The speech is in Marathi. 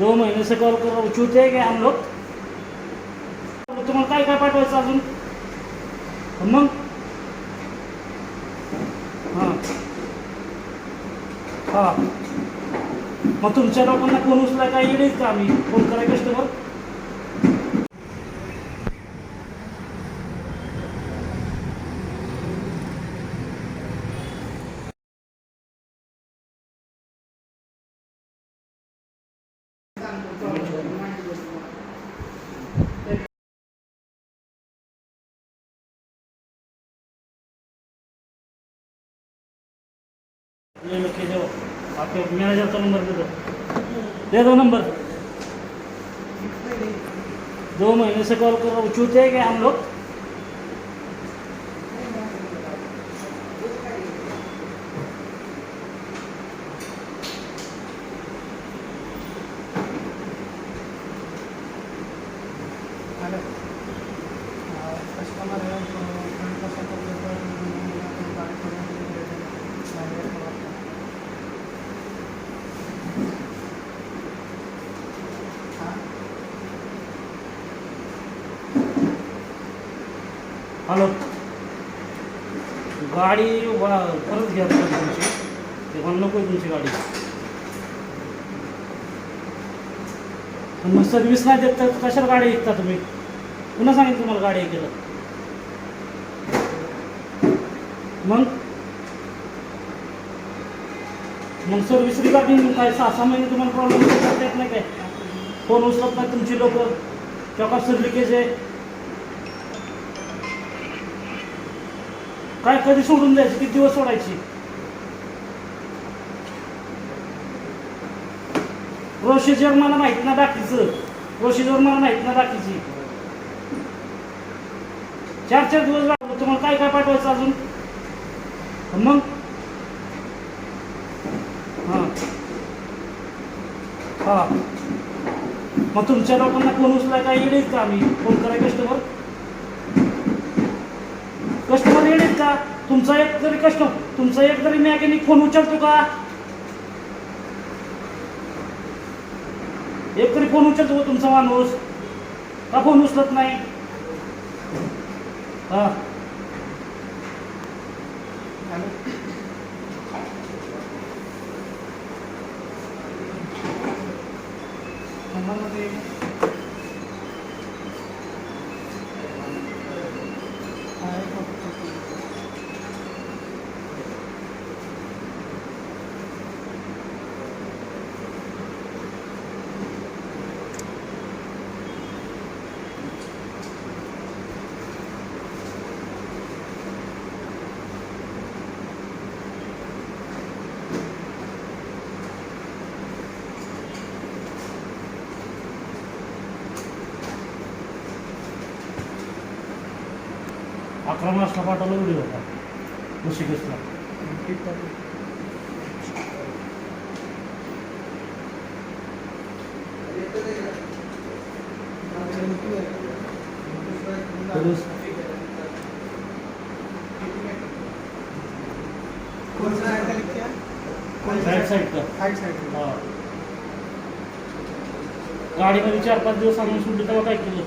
दो महीने से कॉल कर रहा हूँ चूते क्या हम लोग तुम्हाला काय काय पाठवायचं अजून? मग? हां. हां. मग तुमच्या लोकांना फोन उचलाय काय येईल का आम्ही? फोन कराय कस्टमर? ये आपके मैनेजर का नंबर दे दो दे दो नंबर. दो महीने. से कॉल कर रहा हूँ चूते हैं क्या हम लोग हॅलो कस्टमर आहे कसं हॅलो गाडी वा परत घ्या तुमची. ते मला नको आहे तुमची गाडी. पण मग सर्व्हिस नाही देत तर कशाला गाडी ऐकता तुम्ही? पुन्हा सांगितलं तुम्हाला गाडी ऐकायला मग? मग सर्व्हिस रिगार्डिंग काय सहा सहा महिने तुम्हाला प्रॉब्लेम करता येत नाही काय? फोन उचलत नाही तुमची लोक. किंवा कसं लिकेज आहे काय कधी सोडून द्यायची? किती दिवस सोडायची? प्रोसिजर मला माहीत ना बाकीचं. प्रोसिजर मला माहीत ना बाकीची. चार चार दिवस लागलो तुम्हाला काय काय पाठवायचं अजून? मग? हां. हां. मग तुमच्या लोकांना फोन उचलाय काय येईल का आम्ही? फोन कराय कस्टमर? कस्टमर येणार का? तुमचा एक जरी कस्टमर तुमचा एक जरी मॅकॅनिक फोन उचलतो का? एक तरी फोन उचलतो का तुमचा माणूस? का फोन उचलत नाही? हा. अकरा मार्चला पाठवला व्हिडिओ होता. ऋषिकेशला. गाडीमध्ये चार पाच दिवस आम्ही सुटली तेव्हा काय केलं?